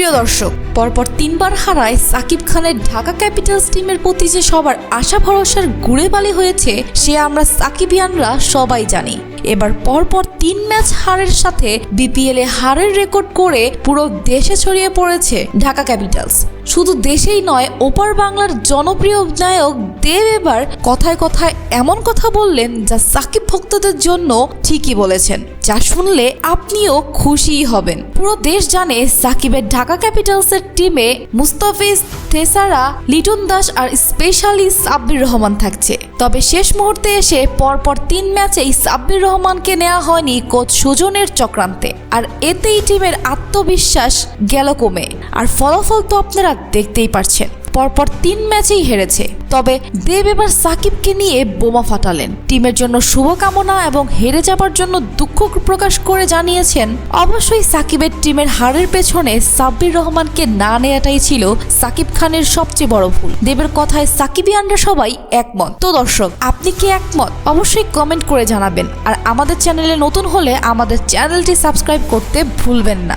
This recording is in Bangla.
প্রিয় দর্শক, পরপর তিনবার হারায় সাকিব খানের ঢাকা ক্যাপিটালস টিমের প্রতি যে সবার আশা ভরসার গুড়ে বালি হয়েছে, সে আমরা সাকিবিয়ানরা সবাই জানি। এবার পরপর তিন ম্যাচ হারের সাথে বিপিএল এ হারের রেকর্ড করে পুরো দেশে ছড়িয়ে পড়েছে ঢাকা ক্যাপিটালস। শুধু দেশেই নয়, ওপার বাংলার জনপ্রিয় নায়ক দেব এবার কথায় কথায় এমন কথা বললেন যা সাকিব ভক্তদের জন্য ঠিকই বলেছেন, যা শুনলে আপনিও খুশিই হবেন। পুরো দেশ জানে সাকিবের ঢাকা ক্যাপিটালসের টিমে মুস্তাফিজ, থেসারা, লিটন দাস আর স্পেশালি সাব্বির রহমান থাকছে। তবে শেষ মুহূর্তে এসে পরপর তিন ম্যাচেই সাব্বির রহমানকে নেওয়া হয়নি কোচ সুজনের চক্রান্তে। আর এতেই টিমের আত্মবিশ্বাস গেল কমে। আর ফলাফল তো আপনারা দেখতেই পারছেন। পরপর তিন ম্যাচেই হেরেছে। তবে দেব এবার সাকিবকে নিয়ে বোমা ফাটালেন। টিমের জন্য শুভকামনা এবং হেরে যাবার জন্য দুঃখ প্রকাশ করে জানিয়েছেন, অবশ্যই সাকিবের টিমের হারের পেছনে সাব্বির রহমানকে না নেওয়াটাই ছিল সাকিব খানের সবচেয়ে বড় ভুল। দেবের কথায় সাকিবিয়ানরা সবাই একমত। তো দর্শক, আপনি কি একমত? অবশ্যই কমেন্ট করে জানাবেন। আর আমাদের চ্যানেলে নতুন হলে আমাদের চ্যানেলটি সাবস্ক্রাইব করতে ভুলবেন না।